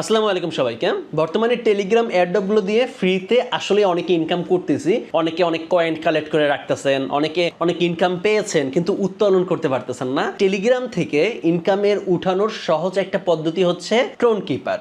আসসালামু আলাইকুম সবাইকে বর্তমানে টেলিগ্রাম এয়ারডপগুলো দিয়ে ফ্রিতে আসলে অনেকে ইনকাম করতেছি। অনেকে অনেক কয়েন কালেক্ট করে রাখতেছেন, অনেকে অনেক ইনকাম পেয়েছেন, কিন্তু উত্তোলন করতে পারতেছেন না। টেলিগ্রাম থেকে ইনকামের উঠানোর সহজ একটা পদ্ধতি হচ্ছে ট্রোন কিপার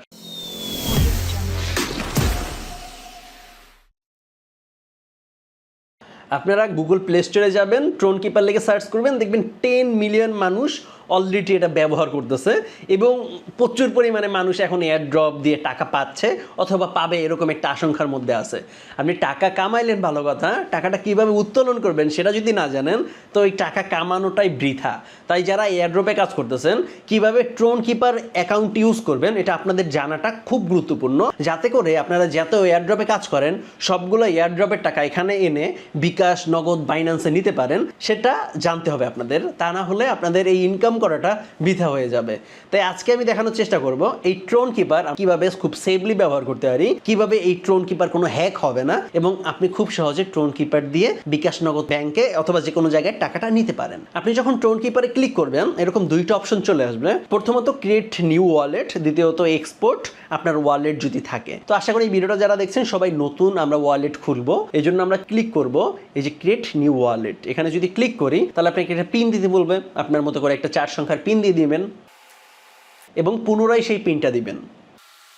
আপনারা গুগল প্লে স্টোরে যাবেন ট্রোন কিপার লেগে সার্চ করবেন, দেখবেন টেন মিলিয়ন মানুষ অলরেডি এটা ব্যবহার করতেছে এবং প্রচুর পরিমাণে মানুষ এখন এয়ার ড্রপ দিয়ে টাকা পাচ্ছে অথবা পাবে এরকম একটা আশঙ্কার মধ্যে আছে। আপনি টাকা কামাইলেন ভালো কথা, টাকাটা কীভাবে উত্তোলন করবেন সেটা যদি না জানেন, তো ওই টাকা কামানোটাই বৃথা। তাই যারা এয়ার ড্রপে কাজ করতেছেন, কীভাবে ট্রোন কিপার অ্যাকাউন্ট ইউজ করবেন, এটা আপনাদের জানাটা খুব গুরুত্বপূর্ণ। যাতে করে আপনারা যত এয়ার ড্রপে কাজ করেন, সবগুলো এয়ার ড্রপের টাকা এখানে এনে বিকাশ, নগদ বাইন্যান্সে নিতে পারেন, সেটা জানতে হবে আপনাদের। তা না হলে আপনাদের এই ইনকাম করাটা বৃথা হয়ে যাবে। তাই আজকে আমি দেখানোর চেষ্টা করব এই ট্রোন কিপার কীভাবে খুব সেফলি ব্যবহার করতে পারি, কীভাবে এই ট্রোন কিপার কোনো হ্যাক হবে না, এবং আপনি খুব সহজে ট্রোন কিপার দিয়ে বিকাশ নগদ ব্যাংকে অথবা যে কোনো জায়গায় টাকাটা নিতে পারেন। আপনি যখন ট্রোন কিপারে ক্লিক করবেন, এরকম দুইটা অপশন চলে আসবে। প্রথমত ক্রিয়েট নিউ ওয়ালেট দ্বিতীয়ত এক্সপোর্ট আপনার ওয়ালেট যদি থাকে। তো আশা করি এই ভিডিওটা যারা দেখছেন, সবাই নতুন, আমরা ওয়ালেট খুলবো। এই জন্য আমরা ক্লিক করব, এই যে ক্রিয়েট নিউ ওয়ালেট এখানে যদি ক্লিক করি, তাহলে আপনাকে একটা পিন দিতে বলবে, আপনার মতো করে একটা চার সংখ্যার পিন দিয়ে দিবেন এবং পুনরায় সেই পিনটা দিবেন।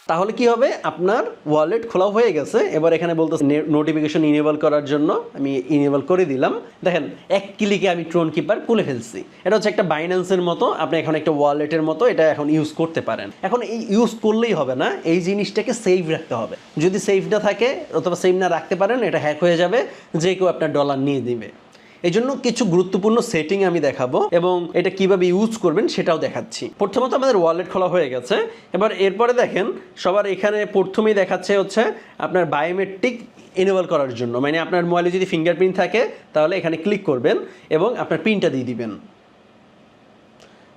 তাহলে কি হবে? আপনার ওয়ালেট খোলা হয়ে গেছে। এবার এখানে বলতে নোটিফিকেশন ইনেবল করার জন্য আমি ইনেবল করে দিলাম। দেখেন, এক ক্লিকে আমি ট্রোন কিপার খুলে ফেলছি। এটা হচ্ছে একটা বাইন্যান্সের মতো। আপনি এখন একটা ওয়ালেটের মতো। এটা এখন ইউজ করতে পারেন। এখন এই ইউজ করলেই হবে না। এই জিনিসটাকে সেভ রাখতে হবে। যদি সেভ না থাকে অথবা সেভ না রাখতে পারেন, এটা হ্যাক হয়ে যাবে। যে কেউ আপনার ডলার নিয়ে দিবে এই জন্য কিছু গুরুত্বপূর্ণ সেটিং আমি দেখাবো এবং এটা কীভাবে ইউজ করবেন সেটাও দেখাচ্ছি। প্রথমত আমাদের ওয়ালেট খোলা হয়ে গেছে। এবার এরপরে দেখেন, সবার এখানে প্রথমেই দেখাচ্ছে হচ্ছে আপনার বায়োমেট্রিক এনেবল করার জন্য। মানে আপনার মোবাইলে যদি ফিঙ্গারপ্রিন্ট থাকে, তাহলে এখানে ক্লিক করবেন এবং আপনার পিনটা দিয়ে দিবেন।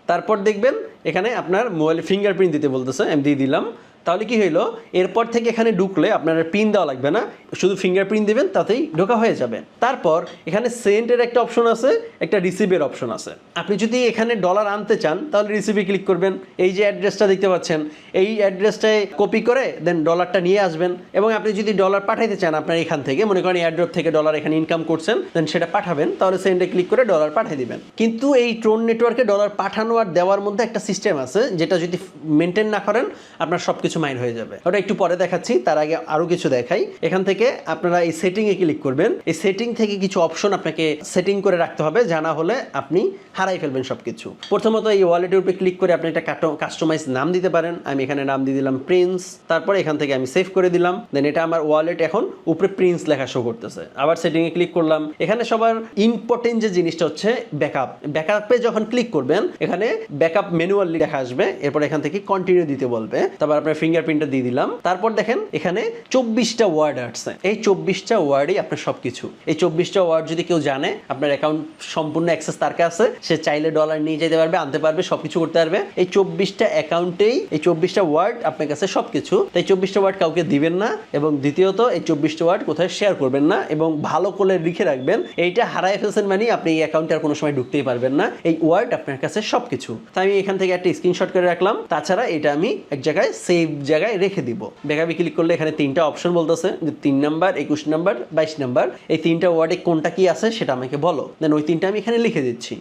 তারপর দেখবেন, এখানে আপনার মোবাইলে ফিঙ্গারপ্রিন্ট দিতে বলতেছে, আমি দিয়ে দিলাম। তাহলে কি হইল? এরপর থেকে এখানে ঢুকলে আপনার পিন দেওয়া লাগবে না। শুধু ফিঙ্গারপ্রিন্ট দেবেন, তাতেই ঢোকা হয়ে যাবে। তারপর এখানে সেন্টের একটা অপশন আছে, একটা রিসিভের অপশন আছে। আপনি যদি এখানে ডলার আনতে চান, তাহলে রিসিভে ক্লিক করবেন। এই যে অ্যাড্রেসটা দেখতে পাচ্ছেন, এই অ্যাড্রেসটায় কপি করে দেন ডলারটা নিয়ে আসবেন। এবং আপনি যদি ডলার পাঠাইতে চান আপনার এখান থেকে, মনে করেন এয়ারড্রপ থেকে ডলার এখানে ইনকাম করছেন দেন সেটা পাঠাবেন, তাহলে সেন্টে ক্লিক করে ডলার পাঠিয়ে দিবেন। কিন্তু এই ট্রোন নেটওয়ার্কে ডলার পাঠানো আর দেওয়ার মধ্যে একটা সিস্টেম আছে, যেটা যদি মেনটেন না করেন, আপনার সব কিছু মাইন হয়ে যাবে। ওটা একটু পরে দেখাচ্ছি, তার আগে আরও কিছু দেখাই। এখান থেকে আপনারা এই সেটিংয়ে ক্লিক করবেন। এই সেটিং থেকে কিছু অপশন আপনাকে সেটিং করে রাখতে হবে জানা হলে আপনি হারাই ফেলবেন সব কিছু প্রথমত এই ওয়ালেটের উপরে ক্লিক করে আপনি একটা কাস্টমাইজ নাম দিতে পারেন। আমি এখানে নাম দিয়ে দিলাম প্রিন্স তারপরে এখান থেকে আমি সেভ করে দিলাম। দেন এটা আমার ওয়ালেট এখন উপরে প্রিন্স লেখা শো করতেছে। আবার সেটিংয়ে ক্লিক করলাম। এখানে সবার ইম্পর্টেন্ট যে জিনিসটা হচ্ছে ব্যাকআপ ব্যাকআপে যখন ক্লিক করবেন, এখানে ব্যাকআপ ম্যানুয়ালি দেখা আসবে। এরপর এখান থেকে কন্টিনিউ দিতে বলবে। তারপর আপনার ফিঙ্গারপ্রিন্টটা দিয়ে দিলাম। তারপর দেখেন, এখানে চব্বিশটা ওয়ার্ড আসছে। এই চব্বিশটা ওয়ার্ডই আপনার সবকিছু। এই চব্বিশটা ওয়ার্ড যদি কেউ জানে, আপনার অ্যাকাউন্ট সম্পূর্ণ অ্যাক্সেস তার কাছে, সে চাইলে ডলার নিয়ে যেতে পারবে, আনতে পারবে, সবকিছু করতে পারবে। এই চব্বিশটা অ্যাকাউন্টেই এই চব্বিশটা ওয়ার্ড আপনার কাছে সবকিছু। তাই চব্বিশটা ওয়ার্ড কাউকে দিবেন না এবং দ্বিতীয়ত, এই চব্বিশটা ওয়ার্ড কোথায় শেয়ার করবেন না এবং ভালো করে লিখে রাখবেন। এইটা হারায় ফেলছেন মানে আপনি এই অ্যাকাউন্টে আর কোনো সময় ঢুকতেই পারবেন না। এই ওয়ার্ড আপনার কাছে সবকিছু। তাই আমি এখান থেকে একটা স্ক্রিনশট করে রাখলাম। তাছাড়া এটা আমি এক জায়গায় সেভ জায়গায় রেখে দিব। ব্যাকআপে ক্লিক করলে এখানে তিনটা অপশন বলতেছে, যে তিন নাম্বার একুশ নাম্বার বাইশ নাম্বার এই তিনটা ওয়ার্ডে কোনটা কি আছে সেটা আমাকে বলো। দেন ওই তিনটা আমি এখানে লিখে দিচ্ছি।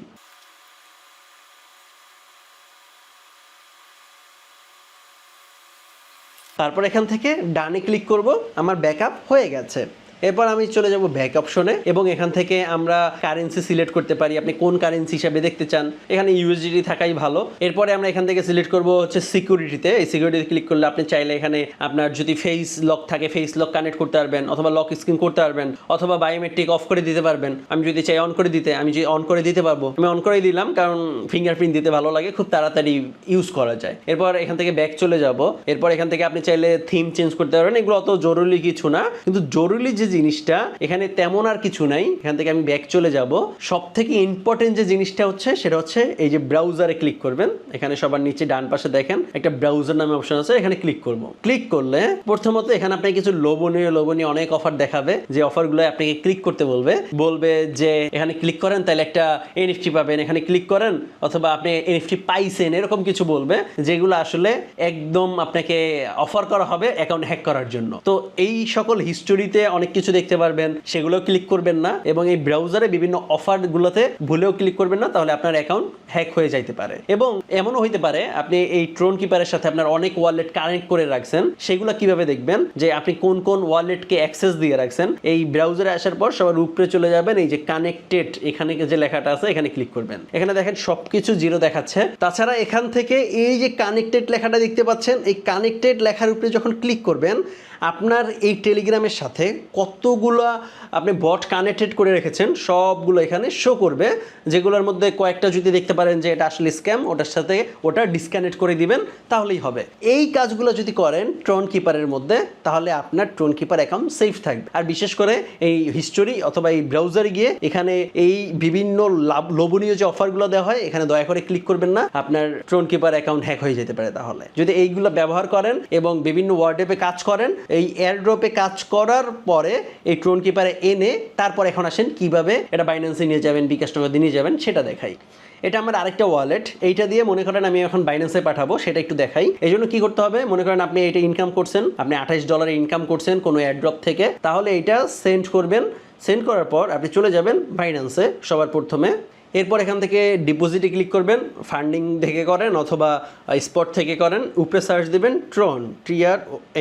তারপর এখান থেকে ডানে ক্লিক করব, আমার ব্যাকআপ হয়ে গেছে। এরপর আমি চলে যাব ব্যাক অপশনে এবং এখান থেকে আমরা কারেন্সি সিলেক্ট করতে পারি। আপনি কোন কারেন্সি হিসাবে দেখতে চান? এখানে ইউএসডিটি থাকাই ভালো। এরপরে আমরা এখান থেকে সিলেক্ট করব হচ্ছে সিকিউরিটিতে এই সিকিউরিটিতে ক্লিক করলে আপনি চাইলে এখানে আপনার যদি ফেস লক থাকে ফেস লক কানেক্ট করতে পারবেন অথবা লক স্ক্রিন করতে পারবেন অথবা বায়োমেট্রিক অফ করে দিতে পারবেন। আমি যদি চাই অন করে দিতে, আমি যদি অন করে দিতে পারব, আমি অন করে দিলাম কারণ ফিঙ্গারপ্রিন্ট দিতে ভালো লাগে, খুব তাড়াতাড়ি ইউজ করা যায়। এরপর এখান থেকে ব্যাক চলে যাব। এরপর এখান থেকে আপনি চাইলে থিম চেঞ্জ করতে পারবেন। এগুলো অত জরুরি কিছু না। কিন্তু জরুরি যে যে জিনিসটা এখানে তেমন আর কিছু নাই, এখান থেকে আমি ব্যাক চলে যাব। সব থেকে ইম্পর্টেন্ট যে জিনিসটা হচ্ছে, সেটা হচ্ছে এই যে ব্রাউজারে ক্লিক করবেন। এখানে সবার নিচে ডান পাশে দেখেন, একটা ব্রাউজার নামে অপশন আছে, এখানে ক্লিক করব। ক্লিক করলে প্রথমত এখানে আপনাকে কিছু লোভনীয় লোভনীয় অনেক অফার দেখাবে। যে অফারগুলো আপনাকে ক্লিক করতে বলবে। বলবে যে, এখানে ক্লিক করেন, তাহলে একটা এনএফটি পাবেন। এখানে ক্লিক করেন, অথবা আপনি এনএফটি পাইছেন, এরকম কিছু বলবে, যেগুলো আসলে একদম আপনাকে অফার করা হবে অ্যাকাউন্ট হ্যাক করার জন্য। তো এই সকল হিস্টোরিতে অনেক কিছু দেখতে পারবেন সেগুলো ক্লিক করবেন না এবং এই ব্রাউজারে বিভিন্ন অফারগুলোতে ভুলেও ক্লিক করবেন না, তাহলে আপনার অ্যাকাউন্ট হ্যাক হয়ে যাইতে পারে। এবং এমনও হইতে পারে, আপনি এই ট্রোন কিপারের সাথে আপনার অনেক ওয়ালেট কানেক্ট করে রাখছেন, সেগুলো কীভাবে দেখবেন? যে আপনি কোন কোন ওয়ালেটকে অ্যাক্সেস দিয়ে রাখছেন, এই ব্রাউজারে আসার পর সবার উপরে চলে যাবেন, এই যে কানেক্টেড এখানে যে লেখাটা আছে, এখানে ক্লিক করবেন। এখানে দেখেন সবকিছু জিরো দেখাচ্ছে। তাছাড়া এখান থেকে এই যে কানেক্টেড লেখাটা দেখতে পাচ্ছেন, এই কানেক্টেড লেখার উপরে যখন ক্লিক করবেন আপনার এই টেলিগ্রামের সাথে কতগুলো আপনি বট কানেক্টেড করে রেখেছেন, সবগুলো এখানে শো করবে, যেগুলোর মধ্যে কয়েকটা যদি দেখতে পারেন যে এটা আসলে স্ক্যাম ওটার সাথে ওটা ডিসকানেক্ট করে দিবেন, তাহলেই হবে। এই কাজগুলো যদি করেন ট্রন কিপারের মধ্যে, তাহলে আপনার ট্রন কিপার অ্যাকাউন্ট সেফ থাকবে। আর বিশেষ করে এই হিস্টোরি অথবা এই ব্রাউজারে গিয়ে এখানে এই বিভিন্ন লাভ, লোভনীয় যে অফারগুলো দেওয়া হয়, এখানে দয়া করে ক্লিক করবেন না, আপনার ট্রন কিপার অ্যাকাউন্ট হ্যাক হয়ে যেতে পারে তাহলে। যদি এইগুলো ব্যবহার করেন এবং বিভিন্ন ওয়ার্ডেপে কাজ করেন এই এয়ারড্রপে কাজ করার পরে এই ট্রোন কিপারে এনে তারপর এখন আসেন কীভাবে এটা বাইন্যান্সে নিয়ে যাবেন, বিকাশ নগদে নিয়ে যাবেন, সেটা দেখাই। এটা আমার আরেকটা ওয়ালেট এইটা দিয়ে মনে করেন আমি এখন বাইন্যান্সে পাঠাবো, সেটা একটু দেখাই। এই জন্য কি করতে হবে? মনে করেন আপনি এটা ইনকাম করছেন, আপনি আঠাইশ ডলারে ইনকাম করছেন কোনো এয়ারড্রপ থেকে, তাহলে এইটা সেন্ড করবেন। সেন্ড করার পর আপনি চলে যাবেন বাইন্যান্সে সবার প্রথমে। এরপর এখান থেকে ডিপোজিটে ক্লিক করবেন ফান্ডিং থেকে করেন অথবা স্পট থেকে করেন, উপরে সার্চ দিবেন ট্রন টিআর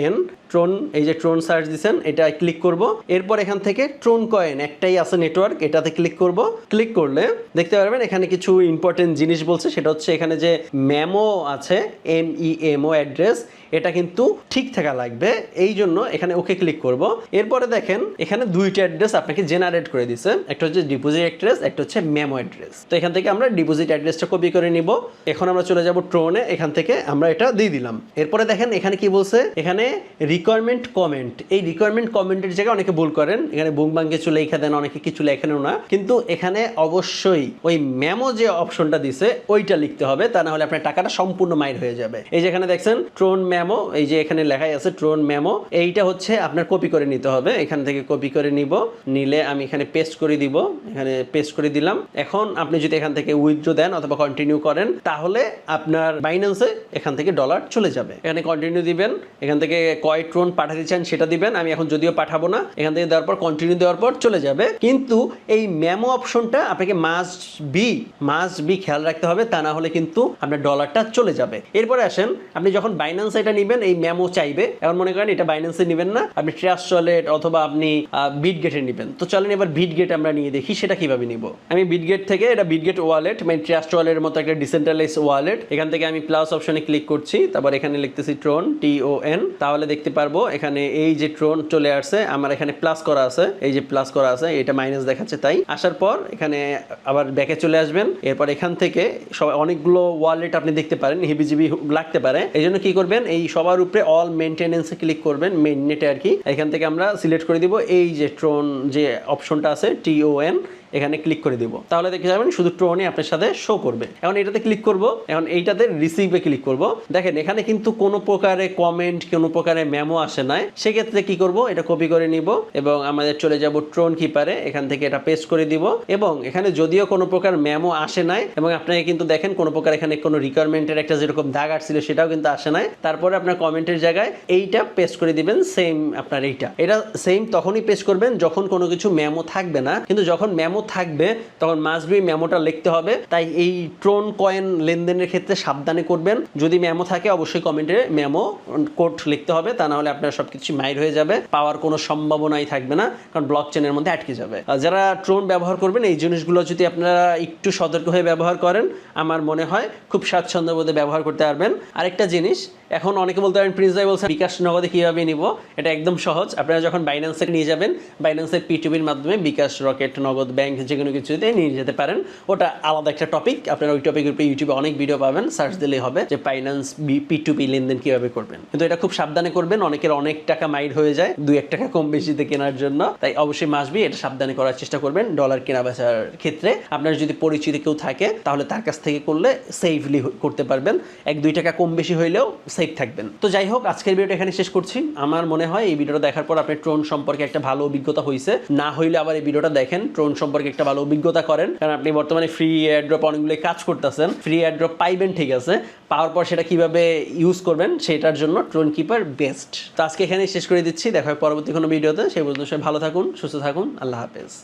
এন ট্রোন এই যে ট্রোন সার্চ দিছেন, এটা ক্লিক করব। এরপর এখান থেকে ট্রোন কয়েন একটাই আছে নেটওয়ার্ক এটাতে ক্লিক করব। ক্লিক করলে দেখতে পারবেন এখানে কিছু ইম্পর্টেন্ট জিনিস বলছে, সেটা হচ্ছে এখানে যে ম্যামো আছে এম ই এমও অ্যাড্রেস এটা কিন্তু ঠিক থাকা লাগবে, এই জন্য এখানে ওকে ক্লিক করব। এরপরে দেখেন, এখানে দুইটা অ্যাড্রেস আপনাকে জেনারেট করে দিছে, একটা হচ্ছে ডিপোজিট অ্যাড্রেস একটা হচ্ছে মেমো অ্যাড্রেস তো এখান থেকে আমরা ডিপোজিট অ্যাড্রেসটা কপি করে নিব। এখন আমরা চলে যাব ট্রোনে এখান থেকে আমরা এটা দিয়ে দিলাম। এরপরে দেখেন এখানে কি বলছে? এখানে রিকোয়ারমেন্ট কমেন্ট এই রিকোয়ারমেন্ট কমেন্টের জায়গায় অনেকে ভুল করেন। এখানে বুং বাং কিছু লেখা দেন, অনেকে কিছু লেখেনও না। কিন্তু এখানে অবশ্যই ওই মেমো যে অপশনটা দিছে, ওইটা লিখতে হবে। তা না হলে আপনার টাকাটা সম্পূর্ণ মাইর হয়ে যাবে। এই যে এখানে দেখছেন ট্রোন মেমো এই যে এখানে লেখাই আছে ট্রোন মেমো এইটা হচ্ছে আপনার কপি করে নিতে হবে। এখান থেকে কপি করে নিব। নিলে আমি এখানে পেস্ট করে দিব। এখানে পেস্ট করে দিলাম। এখন আপনি যদি এখান থেকে উইথড্র দেন অথবা কন্টিনিউ করেন, তাহলে আপনার বাইন্যান্সে এখান থেকে ডলার চলে যাবে। এখানে কন্টিনিউ দিবেন, এখান থেকে কয় ট্রোন পাঠাতে চান সেটা দিবেন, আমি এখন যদিও পাঠাবো না, এখান থেকে দেওয়ার পর কন্টিনিউ দেওয়ার পর চলে যাবে। কিন্তু এই মেমো অপশনটা আপনাকে মাস্ট বি মাস্ট বি খেয়াল রাখতে হবে, তা না হলে কিন্তু আপনার ডলারটা চলে যাবে। এরপরে আসেন, আপনি যখন বাইন্যান্স এটা নেবেন, এই মেমো চাইবে, এখন মনে করেন এটা বাইন্যান্সে নেবেন না, আপনি ট্রাস্ট ওয়ালেট অথবা আপনি বিট গেটে নেবেন। তো চলেন এবার বিট গেট আমরা নিয়ে দেখি, সেটা কীভাবে নিব? আমি বিট গেট থেকে এটা বিট গেট ওয়ালেট মানে ট্রাস্ট ওয়ালেটের মতো একটা ডিসেন্ট্রালাইজ ওয়ালেট এখান থেকে আমি প্লাস অপশনে ক্লিক করছি, তারপর এখানে লিখতেছি ট্রোন টি ও এন তাহলে দেখতে পারব, এখানে এই যে ট্রোন চলে আসছে, আমার এখানে প্লাস করা আছে, এই যে প্লাস করা আছে, এটা মাইনাস দেখাচ্ছে তাই। আসার পর এখানে আবার ব্যাকে চলে আসবেন, এরপর এখান থেকে সবাই অনেকগুলো ওয়ালেট আপনি দেখতে পারেন, হিবিজিবি লাগতে পারে। এই জন্য কি করবেন, এই সবার উপরে অল মেনটেনেন্সে ক্লিক করবেন মেইন নেটে আর কি। এখান থেকে আমরা সিলেক্ট করে দিব, এই যে ট্রোন যে অপশনটা আছে টি ও এন এখানে ক্লিক করে দিব। তাহলে দেখে যাবেন শুধু ট্রোনই আপনার সাথে শো করবে। এখন এটাতে ক্লিক করব। এখন এইটাতে রিসিভে ক্লিক করব। দেখেন, এখানে কিন্তু কোনো প্রকারে কমেন্ট কোনো প্রকারে মেমো আসে নাই। সেক্ষেত্রে কি করব? এটা কপি করে নিব এবং আমাদের চলে যাব ট্রোন কিপারে এখান থেকে এটা পেস্ট করে দিব এবং এখানে যদিও কোনো প্রকার মেমো আসে নাই এবং আপনাকে কিন্তু দেখেন, কোনো প্রকার এখানে কোনো রিকোয়ারমেন্টের একটা যেরকম দাগ আসছিল সেটাও কিন্তু আসে নাই। তারপরে আপনার কমেন্টের জায়গায় এইটা পেস্ট করে দিবেন সেম আপনার এইটা। এটা সেম তখনই পেস্ট করবেন যখন কোনো কিছু মেমো থাকবে না। কিন্তু যখন মেমো থাকবে, তখন মাস্ট বি মেমোটা লিখতে হবে। তাই এই ট্রোন কয়েন লেনদেনের ক্ষেত্রে সাবধানে করবেন। যদি মেমো থাকে, অবশ্যই কমেন্টে মেমো কোড লিখতে হবে। তা না হলে আপনার সব কিছু মাইর হয়ে যাবে। পাওয়ার কোনো সম্ভাবনাই থাকবে না, কারণ ব্লক চেনের মধ্যে আটকে যাবে। যারা ট্রোন ব্যবহার করবেন, এই জিনিসগুলো যদি আপনারা একটু সতর্ক হয়ে ব্যবহার করেন, আমার মনে হয় খুব স্বাচ্ছন্দ্য বোধে ব্যবহার করতে পারবেন। আরেকটা জিনিস, এখন অনেকে বলতে পারেন, প্রিন্স ভাই বলছে, বিকাশ নগদে কীভাবে নিব? এটা একদম সহজ। আপনারা যখন বাইন্যান্সে নিয়ে যাবেন বাইন্যান্সের পিটুবির মাধ্যমে bKash Rocket Nagad bank bank যে কোনো কিছুতে নিয়ে যেতে পারেন। ওটা আলাদা একটা টপিক আপনারা ওই টপিকের উপরে ইউটিউবে অনেক ভিডিও পাবেন। সার্চ দিলেই হবে যে ফাইন্যান্স পি টু পি লেনদেন কীভাবে করবেন। কিন্তু এটা খুব সাবধানে করবেন। অনেকের অনেক টাকা মাইড হয়ে যায় দুই এক টাকা কম বেশিতে কেনার জন্য। তাই অবশ্যই মাসবি এটা সাবধানে করার চেষ্টা করবেন ডলার কেনা বেচার ক্ষেত্রে। আপনার যদি পরিচিত কেউ থাকে, তাহলে তার কাছ থেকে করলে সেফলি করতে পারবেন। এক দুই টাকা কম বেশি হইলেও সেফ থাকবেন। তো যাই হোক, আজকের ভিডিওটা এখানে শেষ করছি। আমার মনে হয় এই ভিডিওটা দেখার পর আপনার ট্রোন সম্পর্কে একটা ভালো অভিজ্ঞতা হয়েছে না হইলে আবার এই ভিডিওটা দেখেন। ট্রোন সম্পর্কে একটা ভালো অভিজ্ঞতা করেন। কারণ আপনি বর্তমানে ফ্রি এয়ারড্রপ অনেকগুলো কাজ করতেছেন। ফ্রি এয়ারড্রপ পাইবেন, ঠিক আছে। পাওয়ার পর সেটা কীভাবে ইউজ করবেন, সেটার জন্য ট্রোন কিপার বেস্ট তো আজকে এখানে শেষ করে দিচ্ছি। দেখা হয় পরবর্তী কোনো ভিডিওতে। সেই পর্যন্ত সবাই ভালো থাকুন, সুস্থ থাকুন। আল্লাহ হাফেজ।